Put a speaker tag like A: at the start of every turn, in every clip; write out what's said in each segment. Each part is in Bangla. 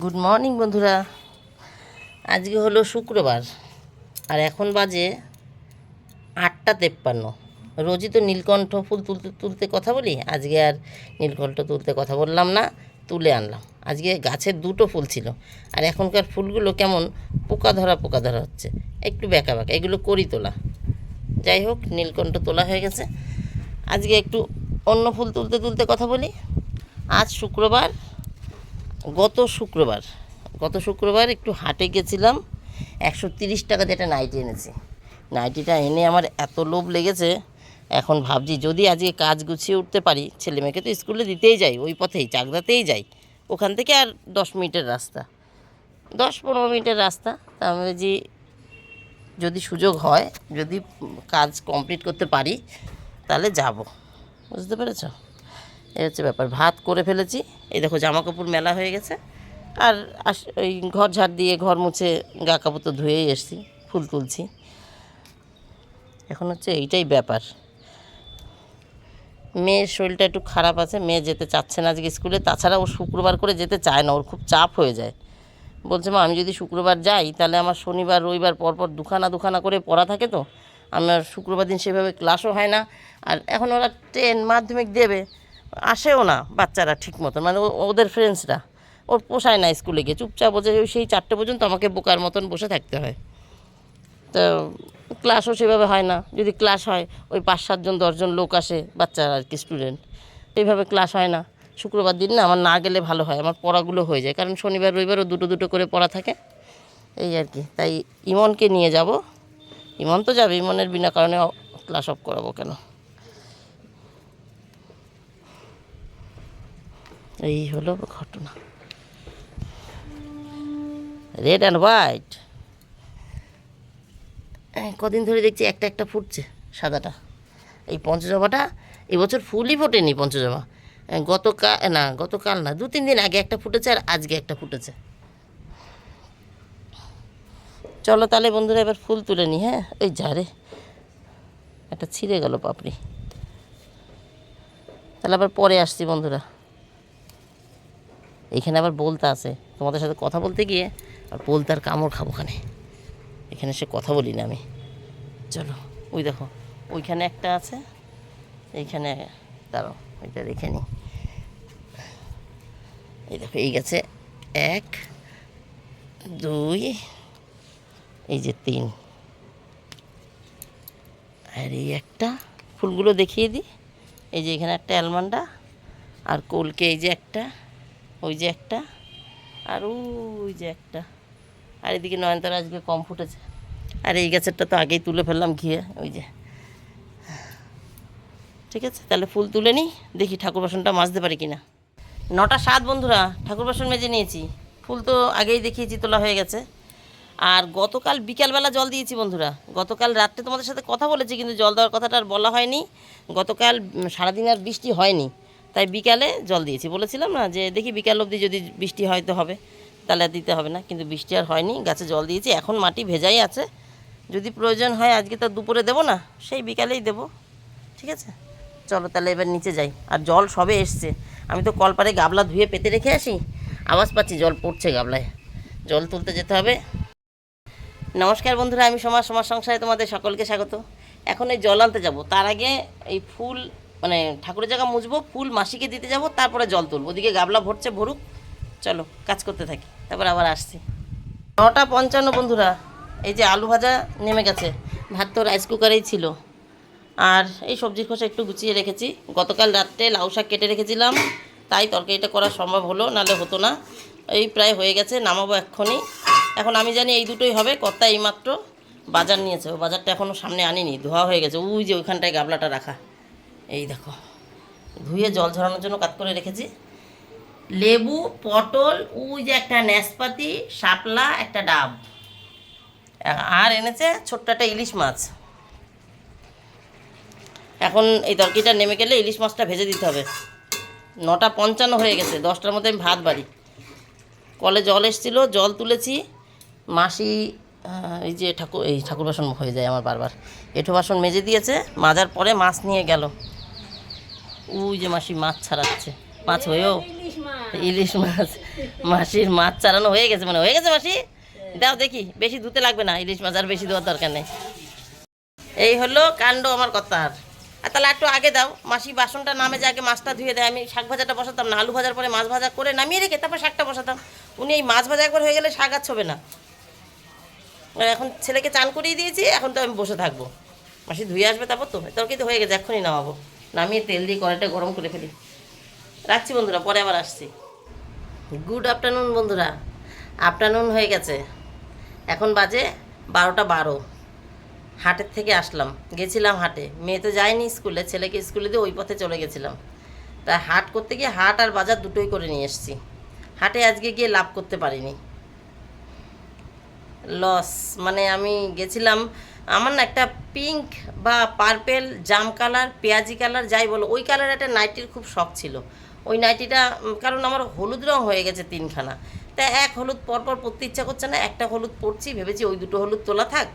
A: গুড মর্নিং বন্ধুরা। আজকে হলো শুক্রবার, আর এখন বাজে আটটা তেপ্পান্ন। রোজই তো নীলকণ্ঠ ফুল তুলতে তুলতে কথা বলি, আজকে আর নীলকণ্ঠ তুলতে কথা বললাম না, তুলে আনলাম। আজকে গাছের দুটো ফুল ছিল, আর এখনকার ফুলগুলো কেমন পোকা ধরা পোকা ধরা হচ্ছে, একটু বেঁকা বেঁকা, এগুলো করি তোলা। যাই হোক, নীলকণ্ঠ তোলা হয়ে গেছে। আজকে একটু অন্য ফুল তুলতে তুলতে কথা বলি। আজ শুক্রবার গত শুক্রবার গত শুক্রবার একটু হাটে গেছিলাম, একশো তিরিশ টাকা দিয়ে একটা নাইটি এনেছি। নাইটিটা এনে আমার এত লোভ লেগেছে, এখন ভাবছি যদি আজকে কাজ গুছিয়ে উঠতে পারি, ছেলে মেয়েকে তো স্কুলে দিতেই যাই, ওই পথেই, চাকদাতেই যাই, ওখান থেকে আর দশ মিনিটের রাস্তা। দশ পনেরো মিনিটের রাস্তা, তা আমি যে যদি সুযোগ হয়, যদি কাজ কমপ্লিট করতে পারি, তাহলে যাব। বুঝতে পেরেছ? এই হচ্ছে ব্যাপার। ভাত করে ফেলেছি। এই দেখো জামা কাপড় মেলা হয়ে গেছে। আর আস, ওই ঘর ঝাড় দিয়ে ঘর মুছে গা কাপড় তো ধুয়েই এসছি, ফুল তুলছি। এখন হচ্ছে এইটাই ব্যাপার। মেয়ের শরীরটা একটু খারাপ আছে, মেয়ে যেতে চাচ্ছে না আজকে স্কুলে, তাছাড়া ও শুক্রবার করে যেতে চায় না, ওর খুব চাপ হয়ে যায়। বলছে, মা, আমি যদি শুক্রবার যাই, তাহলে আমার শনিবার, রবিবার পরপর দুখানা দুখানা করে পড়া থাকে তো। আমার শুক্রবার দিন সেভাবে ক্লাসও হয় না। আর এখন ওরা ট্রেন মাধ্যমিক দেবে। আসেও না বাচ্চারা ঠিক মতন মানে ওদের ফ্রেন্ডসরা ওর পোষায় না স্কুলে গিয়ে, চুপচাপ ওই সেই চারটে পর্যন্ত আমাকে বোকার মতন বসে থাকতে হয়। তো ক্লাসও সেভাবে হয় না। যদি ক্লাস হয়, ওই পাঁচ সাতজন, দশজন লোক আসে বাচ্চারা আর কি স্টুডেন্ট এইভাবে ক্লাস হয় না। শুক্রবার দিন না আমার না গেলে ভালো হয়, আমার পড়াগুলো হয়ে যায়। কারণ শনিবার, রবিবারও দুটো দুটো করে পড়া থাকে। এই আর কি। তাই ইমনকে নিয়ে যাব। ইমন তো যাবে, ইমনের বিনা কারণে ক্লাস অফ করাবো কেন? এই হলো ঘটনা। রেড অ্যান্ড হোয়াইট কদিন ধরে দেখছি একটা একটা ফুটছে সাদাটা। এই পঞ্চজমাটা এবছর ফুলই ফোটেনি পঞ্চজমা। আহ, গতকাল না গতকাল না দু তিন দিন আগে একটা ফুটেছে আর আজকে একটা ফুটেছে। চলো তাহলে বন্ধুরা এবার ফুল তুলে নি হ্যাঁ? ওই ঝাড়ে একটা ছিঁড়ে গেল পাপড়ি। তাহলে আবার পরে আসছি বন্ধুরা। এইখানে আবার বলতে আছে। তোমাদের সাথে কথা বলতে গিয়ে আর বলতে আর কামড় খাব খানে এখানে সে কথা বলি না আমি। চলো, ওই দেখো, ওইখানে একটা আছে। এইখানে দাঁড়াও, ওইটা দেখে নিই। এই দেখো, এই গেছে এক, দুই, এই যে তিন। আর এই একটা ফুলগুলো দেখিয়ে দিই। এই যে এখানে একটা অ্যালমান্ডা, আর কলকে এই যে একটা ওই যে একটা, আর ওই যে একটা। আর এদিকে নয়নতারা আজকে কম ফুটেছে। আর এই গাছেরটা তো আগেই তুলে ফেললাম ঘিয়ে, ওই যে। ঠিক আছে, তাহলে ফুল তুলে নিই, দেখি ঠাকুর বাসনটা মাজতে পারি কিনা। নটা সাত বন্ধুরা, ঠাকুর বাসন মেজে নিয়েছি। ফুল তো আগেই দেখিয়েছি, তোলা হয়ে গেছে। আর গতকাল বিকালবেলা জল দিয়েছি বন্ধুরা। গতকাল রাত্রে তোমাদের সাথে কথা বলেছি, কিন্তু জল দেওয়ার কথাটা আর বলা হয়নি। গতকাল সারাদিন আর বৃষ্টি হয়নি। তাই বিকালে জল দিয়েছি। বলেছিলাম না যে দেখি বিকাল অবধি যদি বৃষ্টি হয় তো হবে, তাহলে দিতে হবে না। কিন্তু বৃষ্টি আর হয়নি, গাছে জল দিয়েছি, এখন মাটি ভেজাই আছে। যদি প্রয়োজন হয় আজকে তো দুপুরে দেবো না, সেই বিকালেই দেবো। ঠিক আছে? চলো তাহলে এবার নিচে যাই। আর জল সবে এসছে। আমি তো কলপারে গাবলা ধুয়ে পেতে রেখে আসি, আওয়াজ পাচ্ছি জল পড়ছে গাবলায়। জল তুলতে যেতে হবে। নমস্কার বন্ধুরা, আমি সমাজ সমাজ সংসারে তোমাদের সকলকে স্বাগত। এখন এই জল আনতে যাব। তার আগে এই ফুল মানে ঠাকুরের জায়গা মুছবো, ফুল মাসিকে দিতে যাব, তারপরে জল তুলবো। ওদিকে গাবলা ভরছে, ভরুক। চলো, কাজ করতে থাকি। তারপর আবার আসছি। নটা পঞ্চান্ন বন্ধুরা, এই যে আলু ভাজা নেমে গেছে। ভাত তো রাইস কুকারেই ছিল। আর এই সবজির খোসা একটু গুছিয়ে রেখেছি। গতকাল রাত্রে লাউ শাক কেটে রেখেছিলাম। তাই তরকারিটা করা সম্ভব হলো নালে হতো না। এই প্রায় হয়ে গেছে, নামাবো এক্ষুনি। এখন আমি জানি এই দুটোই হবে, কর্তা এইমাত্র বাজার নিয়েছে। ও বাজারটা এখনও সামনে আনিনি, ধোয়া হয়ে গেছে। ওই যে ওইখানটায় গাবলাটা রাখা। এই দেখো, ধুয়ে জল ঝরানোর জন্য কাত করে রেখেছি। লেবু, পটল, ওই যে একটা নাশপাতি শাপলা, একটা ডাব। আর এনেছে ছোট্ট একটা ইলিশ মাছ। এখন এই তরকারিটা নেমে গেলে ইলিশ মাছটা ভেজে দিতে হবে। নটা পঞ্চান্ন হয়ে গেছে, দশটার মধ্যে আমি ভাত বাড়ি। কলে জল এসেছিল, জল তুলেছি। মাসি এই যে ঠাকুর, এই ঠাকুর বাসন হয়ে যায় আমার বারবার। এঁঠো বাসন মেজে দিয়েছে, মাজার পরে মাছ নিয়ে গেল। ওই যে মাসি মাছ ছাড়াচ্ছে। মাছ হয়েও
B: ইলিশ মাছ।
A: মাসির মাছ ছাড়ানো হয়ে গেছে মানে হয়ে গেছে মাসি? দাও দেখি, বেশি ধুতে লাগবে না, ইলিশ মাছ আর বেশি দেওয়ার দরকার নেই। এই হলো কাণ্ড আমার কথার আর তাহলে একটু আগে দাও, মাসি বাসনটা নামে যে আগে মাছটা ধুয়ে দেয়, আমি শাক ভাজাটা বসাতাম না, আলু ভাজার পরে মাছ ভাজা করে নামিয়ে রেখে তারপর শাকটা বসাতাম। উনি এই মাছ ভাজা একবার হয়ে গেলে শাক আর ছবে না। এখন ছেলেকে চান করিয়ে দিয়েছি, এখন তো আমি বসে থাকব। মাসি ধুয়ে আসবে তারপর তো তরকারি তো হয়ে গেছে, এক্ষুনি নামাবো। নামিয়ে তেল দিয়ে কড়াইটা গরম করে ফেলি। রাখছি বন্ধুরা, পরে আবার আসছি। গুড আফটারনুন বন্ধুরা। আফটারনুন হয়ে গেছে। এখন বাজে বারোটা বারো। হাটের থেকে আসলাম। গেছিলাম হাটে। মেয়ে তো যায়নি স্কুলে, ছেলেকে স্কুলে দিয়ে ওই পথে চলে গেছিলাম। তা হাট করতে গিয়ে হাট আর বাজার দুটোই করে নিয়ে এসেছি। হাটে আজকে গিয়ে লাভ করতে পারিনি। লস মানে আমি গেছিলাম আমার না একটা পিঙ্ক বা পার্পেল জাম কালার পেঁয়াজি কালার যাই বলো, ওই কালার একটা নাইটির খুব শখ ছিল। ওই নাইটিটা কারণ আমার হলুদ রং হয়ে গেছে তিনখানা। তা এক হলুদ পরপর পরতে ইচ্ছা করছে না, একটা হলুদ পরছি, ভেবেছি ওই দুটো হলুদ তোলা থাক।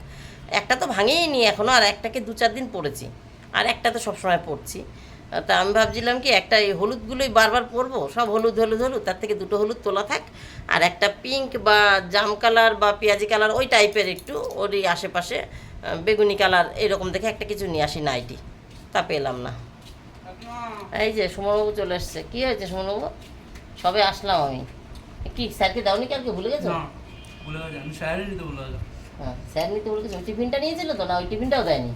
A: একটা তো ভাঙেই নি এখনও আর একটাকে দু চার দিন পরেছি। আর একটা তো সবসময় পরছি। তা আমি ভাবছিলাম কি একটা এই হলুদগুলোই বারবার পরবো সব হলুদ হলুদ হলুদ তার থেকে দুটো হলুদ তোলা থাক আর একটা পিঙ্ক বা জাম কালার বা পেঁয়াজি কালার ওই টাইপের একটু ওরই আশেপাশে বেগুনি কালার এরকম দেখে একটা কিছু নিয়ে আসি নাইটি। তা পেলাম না। এই যে সুমনবাবু চলে এসছে। কী হয়েছে সুমনবাবু? সবে আসলাম আমি। কি স্যারকে দাওনি কালকে ভুলে গেছো?
B: ভুলে গেছে। আমি স্যারই নিতে ভুলে
A: হ্যাঁ স্যার নিতে ভুলে গেছো। টিফিনটা নিয়েছিল তো না? ওই টিফিনটাও দেয়নি?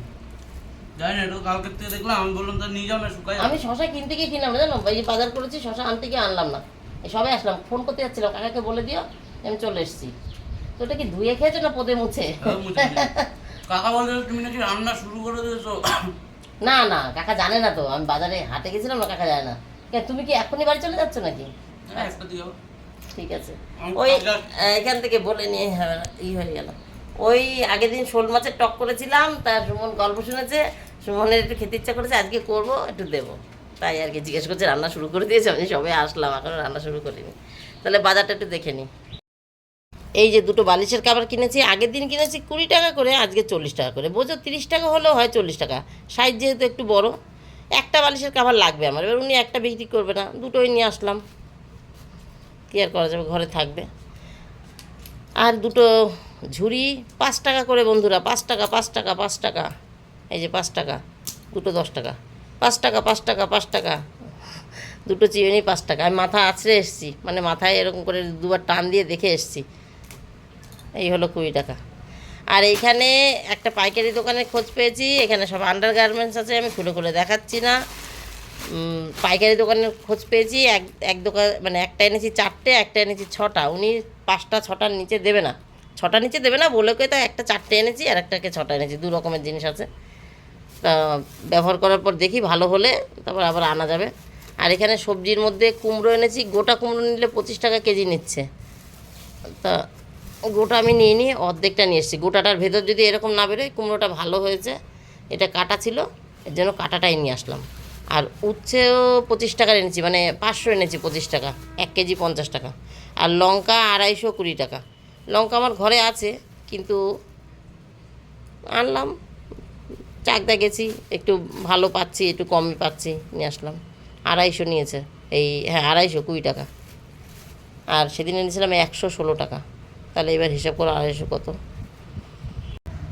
B: জানি না এটা থেকে দেখলাম আমি বললাম তা নিয়ে যাও না শুকাই
A: আমি শশা কিনতে গিয়ে কিনলাম না জানো? এই যে বাজার করেছি শশা আনতে গিয়ে আনলাম না। আসলাম ফোন করতে যাচ্ছিলাম কাকাকে বলে দিও আমি চলে এসেছি। তো ওটা কি ধুয়ে খেয়েছো না পদে মুছে?
B: কাকা বলছে তুমি নাকি রান্না শুরু করে দিয়েছ?
A: না না কাকা জানে না তো আমি বাজারে হাটে গেছিলাম না কাকা জানে না। কেন, তুমি কি এখনই বাড়ি চলে যাচ্ছ নাকি?
B: হ্যাঁ
A: ঠিক আছে। ওই এখান থেকে বলে নিয়ে হ্যাঁ, ই হয়ে গেল। ওই আগের দিন শোল মাছের টক করেছিলাম তা সুমন গল্প শুনেছে, সুমনের একটু খেতে ইচ্ছা করেছে, আজকে করব, একটু দেবো। তাই আর কি জিজ্ঞেস করছে, রান্না শুরু করে দিয়েছে, আমি সবে আসলাম, এখনও রান্না শুরু করিনি। তাহলে বাজারটা একটু দেখে নিই এই যে দুটো বালিশের কাবার কিনেছি, আগের দিন কিনেছি কুড়ি টাকা করে, আজকে চল্লিশ টাকা করে। বোঝো, তিরিশ টাকা হলেও হয় চল্লিশ টাকা। সাইজ যেহেতু একটু বড়, একটা বালিশের কাবার লাগবে আমার। এবার উনি একটা বিক্রি করবে না, দুটোই নিয়ে আসলাম। কী আর করা যাবে, ঘরে থাকবে। আর দুটো ঝুড়ি, পাঁচ টাকা করে বন্ধুরা, পাঁচ টাকা পাঁচ টাকা পাঁচ টাকা। এই যে পাঁচ টাকা, দুটো দশ টাকা। পাঁচ টাকা পাঁচ টাকা পাঁচ টাকা। দুটো চিরুনি, পাঁচ টাকা। আমি মাথা আছড়ে এসেছি মানে মাথায় এরকম করে দুবার টান দিয়ে দেখে এসেছি। এই হলো কুড়ি টাকা। আর এইখানে একটা পাইকারি দোকানের খোঁজ পেয়েছি, এখানে সব আন্ডার গার্মেন্টস আছে, আমি খুলে খুলে দেখাচ্ছি না। পাইকারি দোকানের খোঁজ পেয়েছি, এক এক দোকান মানে একটা এনেছি চারটে, একটা এনেছি ছটা। উনি পাঁচটা, ছটার নিচে দেবে না। ছটার নিচে দেবে না বলে তো একটা চারটে এনেছি আর একটাকে ছটা এনেছি, দু রকমের জিনিস আছে। তা ব্যবহার করার পর দেখি ভালো হলে, তারপর আবার আনা যাবে। আর এখানে সবজির মধ্যে কুমড়ো এনেছি, গোটা কুমড়ো নিলে পঁচিশ টাকা কেজি নিচ্ছে। তা গোটা আমি নিয়ে নিয়ে অর্ধেকটা নিয়ে এসেছি। গোটাটার ভেতর যদি এরকম না বেরোয়, কুমড়োটা ভালো হয়েছে। এটা কাটা ছিল, এর জন্য কাটাটাই নিয়ে আসলাম। আর উচ্ছেও পঁচিশ টাকার এনেছি মানে পাঁচশো এনেছি পঁচিশ টাকা, এক কেজি পঞ্চাশ টাকা। আর লঙ্কা আড়াইশো কুড়ি টাকা। লঙ্কা আমার ঘরে আছে, কিন্তু আনলাম, চাকদা গেছি, একটু ভালো পাচ্ছি, একটু কমই পাচ্ছি, নিয়ে আসলাম। আড়াইশো নিয়েছে, এই হ্যাঁ আড়াইশো, কুড়ি টাকা। আর সেদিন এনেছিলাম একশো ষোলো টাকা। তাহলে এবার হিসাব করে আড়াইশো কত।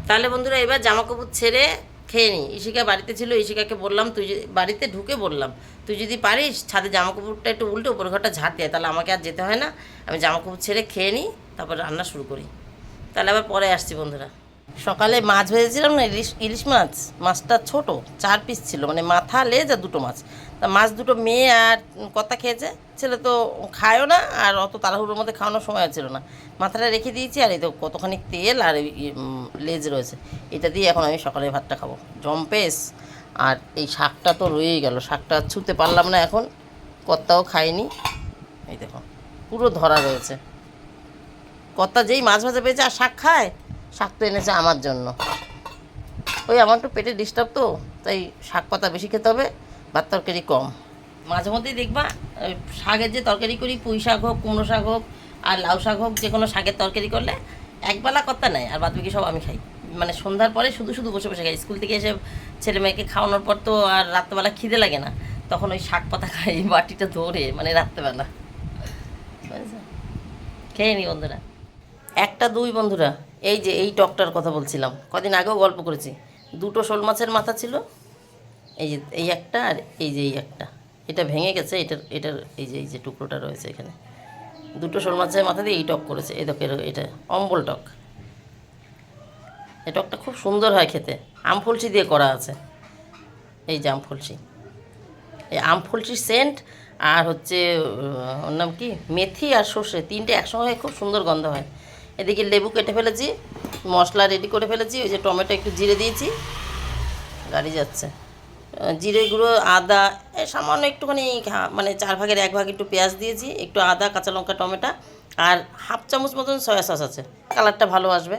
A: তাহলে বন্ধুরা, এবার জামা কাপড় ছেড়ে খেয়ে নিই ইশিকা বাড়িতে ছিল ইশিকাকে বললাম, তুই বাড়িতে ঢুকে বললাম, তুই যদি পারিস, ছাদে জামা কাপড়টা একটু উল্টে উপর ঘরটা ঝাঁট দেয়, তাহলে আমাকে আর যেতে হয় না। আমি জামা কাপড় ছেড়ে খেয়ে নিই তারপর রান্না শুরু করি। তাহলে আবার পরে আসছি বন্ধুরা। সকালে মাছ ভেজেছিলাম না, ইলিশ ইলিশ মাছ? মাছটা ছোট, চার পিস ছিল মানে মাথা, লেজ আর দুটো মাছ। তা মাছ দুটো মেয়ে আর কর্তা খেয়েছে। ছেলে তো খায়ও না, আর অত তাড়াহুড়োর মধ্যে খাওয়ানোর সময় ছিল না। মাথাটা রেখে দিয়েছি, আর এই তো কতখানি তেল আর লেজ রয়েছে। এটা দিয়ে এখন আমি সকালে ভাতটা খাব। জম্পেস আর এই শাকটা তো রয়েই গেল। শাকটা ছুতে পারলাম না এখন কর্তাও খাইনি। এই দেখো, পুরো ধরা রয়েছে। কর্তা যেই মাছ ভাজা পেয়েছে আর শাক খায়, শাক তো এনেছে আমার জন্য। ওই আমার একটু পেটে ডিস্টার্ব তো, তাই শাক পাতা বেশি খেতে হবে, ভাত তরকারি কম। মাঝে মধ্যেই দেখবা শাকের যে তরকারি করি, পুঁই শাক হোক, কুমড়ো শাক হোক, আর লাউ শাক হোক, যে কোনো শাকের তরকারি করলে একবেলা কর্তা নেয়, আর বাদ বাকি সব আমি খাই। মানে সন্ধ্যার পরে শুধু শুধু বসে বসে খাই। স্কুল থেকে এসে ছেলে মেয়েকে খাওয়ানোর পর তো আর রাত্রেবেলা খিদে লাগে না। তখন ওই শাক পাতা খাই বাটিটা ধরে মানে রাত্রেবেলা। খেয়ে নি বন্ধুরা। একটা দুই বন্ধুরা, এই যে এই টকটার কথা বলছিলাম, কদিন আগেও গল্প করেছি, দুটো শোল মাছের মাথা ছিল, এই যে এই একটা আর এই যে এই একটা, এটা ভেঙে গেছে, এটার এটার এই যে এই যে টুকরোটা রয়েছে এখানে, দুটো শোল মাছের মাথা দিয়ে এই টক করেছে, এই দেখো এটা অম্বল টক, এই টকটা খুব সুন্দর হয় খেতে আমফলসি দিয়ে করা আছে, এই যে আমফলসি এই আমফলসির সেন্ট আর হচ্ছে ওর নাম কি? মেথি আর সর্ষে, তিনটে একসঙ্গে খুব সুন্দর গন্ধ হয় এদিকে লেবু কেটে ফেলেছি, মশলা রেডি করে ফেলেছি, ওই যে টমেটো একটু জিরে দিয়েছি, গাড়ি যাচ্ছে। জিরে গুঁড়ো, আদা সামান্য একটুখানি মানে চার ভাগের এক ভাগ একটু পেঁয়াজ দিয়েছি, একটু আদা, কাঁচা লঙ্কা, টমেটো, আর হাফ চামচ মতন সয়া সস আছে, কালারটা ভালো আসবে।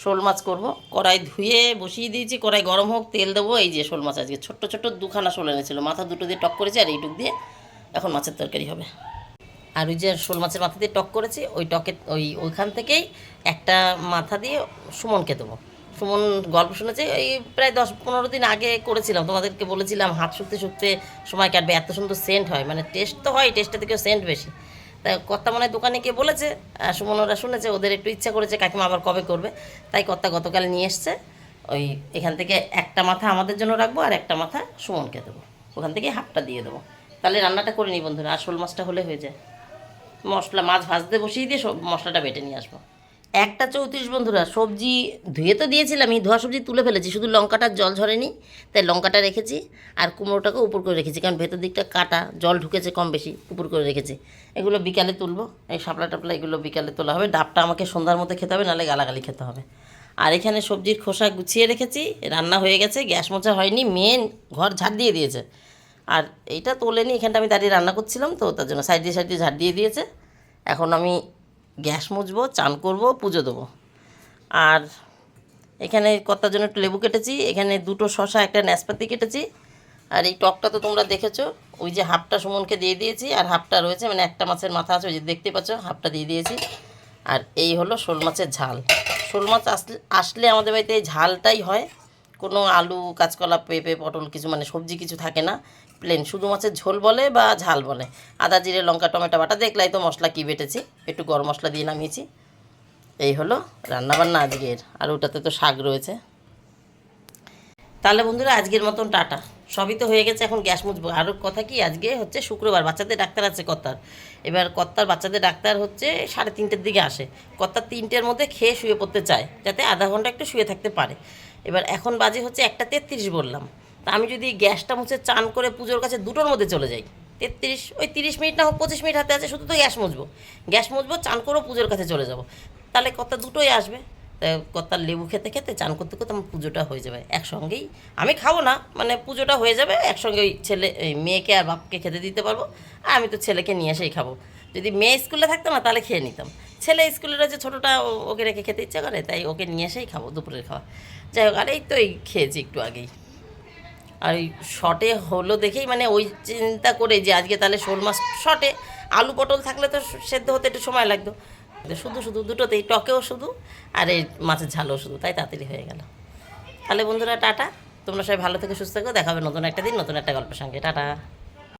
A: শোল মাছ করব, কড়াই ধুয়ে বসিয়ে দিয়েছি, কড়াই গরম হোক, তেল দেবো, এই যে শোল মাছ আজকে, ছোট্ট ছোট্ট দুখানা শোল এনেছিল, মাথা দুটো দিয়ে টক করেছি, আর এইটুক দিয়ে এখন মাছের তরকারি হবে। আর ওই যে শোল মাছের মাথা দিয়ে টক করেছি, ওই টকে, ওই ওইখান থেকেই একটা মাথা দিয়ে সুমনকে দেবো। সুমন গল্প শুনেছে এই প্রায় দশ পনেরো দিন আগে করেছিলাম, তোমাদেরকে বলেছিলাম হাত শুকতে শুকতে সময় কাটবে, এত সুন্দর সেন্ট হয় মানে টেস্ট তো হয় টেস্টের থেকেও সেন্ট বেশি। তাই কর্তা মনে দোকানে গিয়ে বলেছে সুমন ওরা শুনেছে, ওদের একটু ইচ্ছা করেছে, কাকিমা আবার কবে করবে। তাই কর্তা গতকাল নিয়ে এসছে, ওই এখান থেকে একটা মাথা আমাদের জন্য রাখব, আর একটা মাথা সুমনকে দেবো। ওখান থেকে হাফটা দিয়ে দেবো। তাহলে রান্নাটা করে নিই বন্ধুরা, আর শোল মাছটা হলে হয়ে যায়। মশলা, মাছ ভাজতে বসিয়ে দিয়ে সব মশলাটা বেটে নিয়ে আসব। একটা চৌত্রিশ বন্ধুরা, সবজি ধুয়ে তো দিয়েছিলাম, এই ধোয়া সবজি তুলে ফেলেছি, শুধু লঙ্কাটার জল ঝরেনি, তাই লঙ্কাটা রেখেছি আর কুমড়োটাকে উপর করে রেখেছি, কারণ ভেতর দিকটা কাটা, জল ঢুকেছে কম বেশি, উপর করে রেখেছি। এগুলো বিকালে তুলবো, এই শাপলা টাপলা এগুলো বিকালে তোলা হবে, ডাবটা আমাকে সন্ধ্যার মধ্যে খেতে হবে, নাহলে গালাগালি খেতে হবে। আর এখানে সবজির খোসা গুছিয়ে রেখেছি, রান্না হয়ে গেছে, গ্যাস মোছা হয়নি মেন ঘর ঝাড় দিয়ে দিয়েছে। আর এইটা তোলেনি এখানটা আমি দাঁড়িয়ে রান্না করছিলাম, তো তার জন্য সাইড দিয়ে সাইড দিয়ে ঝাড় দিয়ে দিয়েছে। এখন আমি গ্যাস মুছবো, চান করব, পুজো দেবো। আর এখানে কর্তার জন্য একটু লেবু কেটেছি, এখানে দুটো শশা একটা নাশপাতি কেটেছি। আর এই টকটা তো তোমরা দেখেছ, ওই যে হাফটা সুমনকে দিয়ে দিয়েছি, আর হাফটা রয়েছে মানে একটা মাছের মাথা আছে, ওই যে দেখতে পাচ্ছ, হাফটা দিয়ে দিয়েছি। আর এই হলো শোল মাছের ঝাল। শোল মাছ আসলে আমাদের বাড়িতে এই ঝালটাই হয় কোনো আলু, কাঁচকলা, পেঁপে, পটল কিছু মানে সবজি কিছু থাকে না প্লেন শুধু মাছের ঝোল বলে বা ঝাল বলে। আদা, জিরে, লঙ্কা, টমেটো বাটা দেখলাই তো মশলা কী বেটেছি। একটু গরম মশলা দিয়ে নামিয়েছি। এই হলো রান্নাবান্না আজকের। আর ওটাতে তো শাক রয়েছে। তাহলে বন্ধুরা আজকের মতন টাটা। সবই তো হয়ে গেছে, এখন গ্যাস মুছবো। আরও কথা কি, আজকে হচ্ছে শুক্রবার, বাচ্চাদের ডাক্তার আছে কর্তার। এবার কর্তার, বাচ্চাদের ডাক্তার হচ্ছে সাড়ে তিনটের দিকে আসে। কর্তার তিনটের মধ্যে খেয়ে শুয়ে পড়তে চায়, যাতে আধা ঘণ্টা একটু শুয়ে থাকতে পারে। এবার এখন বাজে হচ্ছে একটা তেত্রিশ বললাম। তা আমি যদি গ্যাসটা মুছে চান করে পুজোর কাছে দুটোর মধ্যে চলে যাই। তেত্রিশ, ওই তিরিশ মিনিট না হোক, পঁচিশ মিনিট হাতে আছে, শুধু তো গ্যাস মুছবো। গ্যাস মুছবো, চান করেও পুজোর কাছে চলে যাব। তাহলে কর্তা দুটোই আসবে। কর্তার লেবু খেতে খেতে চান করতে করতে আমার পুজোটা হয়ে যাবে একসঙ্গেই। আমি খাব না মানে পুজোটা হয়ে যাবে, একসঙ্গে ওই ছেলে মেয়েকে আর বাপকে খেতে দিতে পারব। আর আমি তো ছেলেকে নিয়ে এসেই খাব। যদি মেয়ে স্কুলে থাকতো না, তাহলে খেয়ে নিতাম। ছেলে স্কুলের যে ছোটোটা ওকে রেখে খেতে ইচ্ছা করে, তাই ওকে নিয়ে এসেই খাব, দুপুরের খাওয়া যাই হোক, আর এই তো এই খেয়েছি একটু আগেই। আর ওই শর্টে হলো দেখেই মানে ওই চিন্তা করে যে আজকে তাহলে শোল মাছ শর্টে আলু পটল থাকলে তো সেদ্ধ হতে একটু সময় লাগতো। শুধু শুধু দুটোতেই, টকেও শুধু, আর এই মাছের ঝালও শুধু, তাই তাড়াতাড়ি হয়ে গেল। তাহলে বন্ধুরা, টাটা। তোমরা সবাই ভালো থেকে, সুস্থ থেকো দেখাবে নতুন একটা দিন, নতুন একটা গল্পের সঙ্গে। টাটা।